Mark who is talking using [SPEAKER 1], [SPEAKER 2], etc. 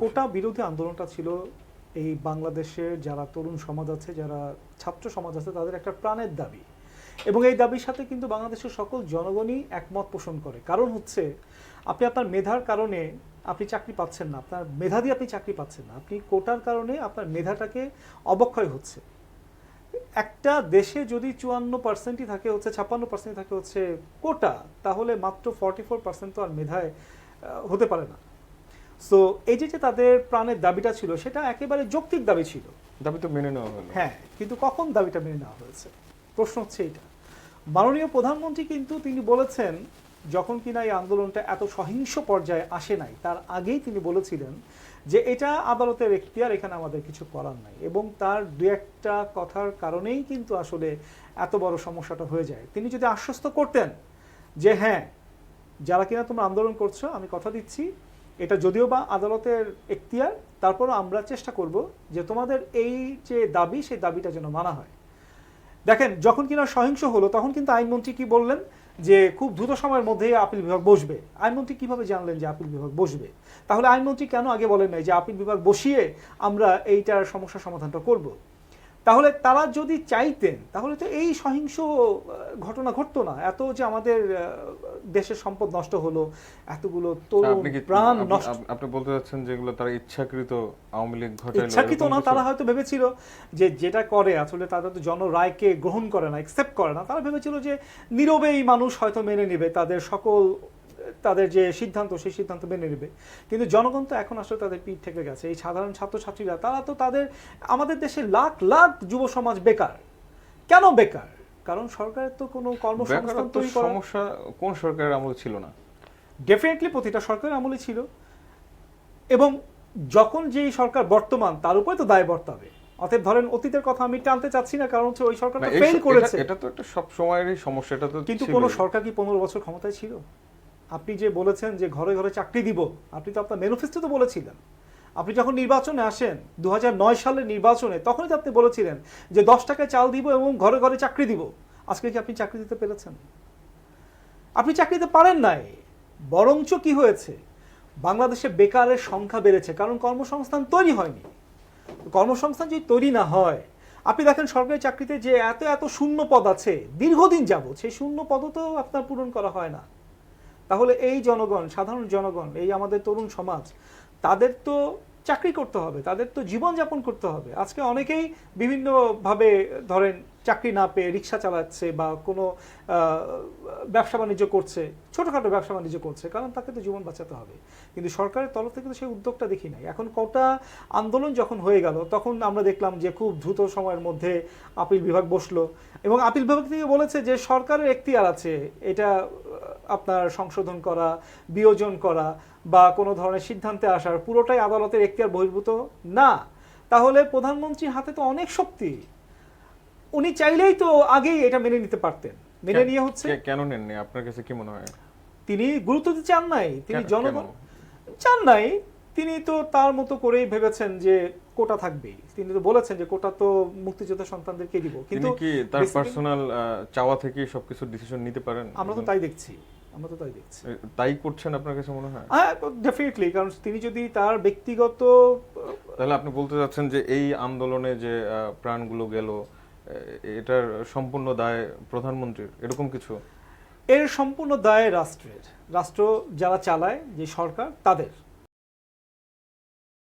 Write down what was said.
[SPEAKER 1] কোটা বিরোধী আন্দোলনটা ছিল এই বাংলাদেশের যারা তরুণ সমাজ আছে, যারা ছাত্র সমাজ আছে, তাদের একটা প্রাণের দাবি। এবং এই দাবির সাথে কিন্তু বাংলাদেশের সকল জনগণই একমত পোষণ করে। কারণ হচ্ছে, আপনি আপনার মেধার কারণে আপনি চাকরি পাচ্ছেন না, আপনার মেধা দিয়ে আপনি চাকরি পাচ্ছেন না। আপনি কোটার কারণে আপনার মেধাটাকে অবক্ষয় হচ্ছে। একটা দেশে যদি চুয়ান্ন পার্সেন্টই থাকে হচ্ছে, ছাপ্পান্ন পার্সেন্ট থাকে হচ্ছে কোটা, তাহলে মাত্র ফর্টি ফোর পার্সেন্ট তো আর মেধায় হতে পারে না। সো এই যে যে তাদের প্রাণের দাবিটা ছিল সেটা একেবারে যৌক্তিক দাবি ছিল।
[SPEAKER 2] দাবি তো মেনে নেওয়া হলো।
[SPEAKER 1] হ্যাঁ কিন্তু কখন দাবিটা মেনে নেওয়া হয়েছে? প্রশ্ন হচ্ছে এটা মাননীয় প্রধানমন্ত্রী কিন্তু তিনি বলেছেন যখন কিনা এই আন্দোলনটা এত সহিংস পর্যায়ে আসে নাই তার আগেই তিনি বলেছিলেন যে এটা আদালতের এখতিয়ার এখানে আমাদের কিছু করার নাই। এবং তার দু একটা কথার কারণেই কিন্তু আসলে এত বড় সমস্যাটা হয়ে যায়। তিনি যদি আশ্বস্ত করতেন যে হ্যাঁ যারা কিনা তোমরা আন্দোলন করছ আমি কথা দিচ্ছি এটা যদিও বা আদালতের এখতিয়ার, তারপরও আমরা চেষ্টা করব যে তোমাদের এই যে দাবি, সেই দাবিটা যেন মানা হয়। দেখেন, যখন কিনা সহিংস হলো, তখন কিন্তু আইনমন্ত্রী কি বললেন? যে খুব দ্রুত সময়ের মধ্যেই আপিল বিভাগ বসবে। আইনমন্ত্রী কীভাবে জানলেন যে আপিল বিভাগ বসবে? তাহলে আইনমন্ত্রী কেন আগে বলেন নাই যে আপিল বিভাগ বসিয়ে আমরা এইটার সমস্যা সমাধানটা করব? তাহলে তারা যদি চাইতেন, তাহলে তো এই সহিংস ঘটনা ঘটতো না। এত যে আমাদের দেশের সম্পদ নষ্ট হলো এতগুলো তরুণ
[SPEAKER 2] আপনি
[SPEAKER 1] প্রাণ নষ্ট
[SPEAKER 2] আপনি বলতে চাচ্ছেন যেগুলো তারা ইচ্ছাকৃত আওয়ামী লীগ ঘটাইলো
[SPEAKER 1] ইচ্ছাকৃত না তারা হয়তো ভেবেছিল যে যেটা করে আসলে তারা তো জনরায়কে গ্রহণ করে না একসেপ্ট করে না। তারা ভেবেছিল যে নীরবেই মানুষ হয়তো মেনে নেবে তাদের সকল তাদের যে সিদ্ধান্ত সেই সিদ্ধান্ত মেনে নেবে। কিন্তু জনগণ তো এখন আসলে তাদের পিঠ থেকে গেছে। এই সাধারণ ছাত্রছাত্রীরা তারা তো তাদের আমাদের দেশে লাখ লাখ যুব সমাজ বেকার। কেন বেকার? কারণ সরকারের তো কোনো কর্মসংস্থান তৈরি করা
[SPEAKER 2] সমস্যা কোন সরকারের আমল ছিল না।
[SPEAKER 1] ডেফিনেটলি প্রতিটা সরকারের আমলে ছিল। এবং যখন যেই সরকার বর্তমান তার উপরে তো দায় বর্তাবে। অতএব ধরেন অতীতের কথা আমি টানতে চাচ্ছি না কারণ হচ্ছে ওই সরকার
[SPEAKER 2] এই
[SPEAKER 1] ফেল করেছে।
[SPEAKER 2] এটা- তো একটা সব সময়েরই সমস্যা এটা তো
[SPEAKER 1] কিন্তু। কোনো সরকার কি পনেরো বছর ক্ষমতায় ছিল? আপনি যে বলেছেন যে ঘরে ঘরে চাকরি দিব আপনি তো আপনার ম্যানিফেস্টো তো বলেছিলেন। আপনি যখন নির্বাচনে আসেন দু হাজার নয় সালের নির্বাচনে, তখনই তো আপনি বলেছিলেন যে দশ টাকায় চাল দিব এবং ঘরে ঘরে চাকরি দিব। আজকে কি আপনি চাকরি দিতে পেরেছেন? আপনি চাকরি দিতে পারেন নাই। বরঞ্চ কি হয়েছে? বাংলাদেশে বেকারের সংখ্যা বেড়েছে, কারণ কর্মসংস্থান তৈরি হয়নি। কর্মসংস্থান যদি তৈরি না হয়, আপনি দেখেন সরকারি চাকরিতে যে এত এত শূন্য পদ আছে, দীর্ঘদিন যাবত সেই শূন্য পদ তো আপনার পূরণ করা হয় না। তাহলে এই জনগণ, সাধারণ জনগণ, এই আমাদের তরুণ সমাজ, তাদের তো চাকরি করতে হবে, তাদের তো জীবনযাপন করতে হবে। আজকে অনেকেই বিভিন্নভাবে ধরেন চাকরি না পেয়ে রিক্সা চালাচ্ছে বা কোনো ব্যবসা বাণিজ্য করছে, ছোটোখাটো ব্যবসা বাণিজ্য করছে, কারণ তাকে তো জীবন বাঁচাতে হবে। কিন্তু সরকারের তরফ থেকে তো সেই উদ্যোগটা দেখি নাই। এখন কটা আন্দোলন যখন হয়ে গেল, তখন আমরা দেখলাম যে খুব দ্রুত সময়ের মধ্যে আপিল বিভাগ বসল এবং আপিল বিভাগ থেকে বলেছে যে সরকারের এখতিয়ার আছে, এটা আপনার সংশোধন করা বিয়োজন করা বা কোনো ধরনের সিদ্ধান্তে আসার পুরোটাই আদালতের এখতিয়ার বহির্ভূত? না। তাহলে প্রধানমন্ত্রীর হাতে তো অনেক শক্তি। উনি চাইলেই তো আগেই এটা মেনে নিতে পারতেন। মেনে নিয়ে হচ্ছে
[SPEAKER 2] কেন নেননি? আপনার কাছে কি মনে হয়?
[SPEAKER 1] তিনি গুরুত্ব দিতে চান নাই। তিনি জনগণ চান নাই। তিনি তো তার মতো করেই ভেবেছেন যে কোটা থাকবেই। তিনি তো বলেছেন যে কোটা তো মুক্তিযোদ্ধা সন্তানদেরকে দিব। কিন্তু
[SPEAKER 2] কি তার পার্সোনাল চাওয়া থেকে সবকিছু ডিসিশন নিতে পারেন?
[SPEAKER 1] আমরা তো তাই দেখছি। আমরা তো তাই দেখছি।
[SPEAKER 2] তাই করছেন আপনার কাছে মনে হয়?
[SPEAKER 1] হ্যাঁ ডেফিনেটলি কারণ তিনি যদি তার ব্যক্তিগত
[SPEAKER 2] তাহলে আপনি বলতে চাচ্ছেন যে এই আন্দোলনে যে প্রাণগুলো গেল এটার সম্পূর্ণ দায় প্রধানমন্ত্রীর? এরকম কিছু?
[SPEAKER 1] এর সম্পূর্ণ দায় রাষ্ট্রের। রাষ্ট্র যারা চালায় যে সরকার তাদের।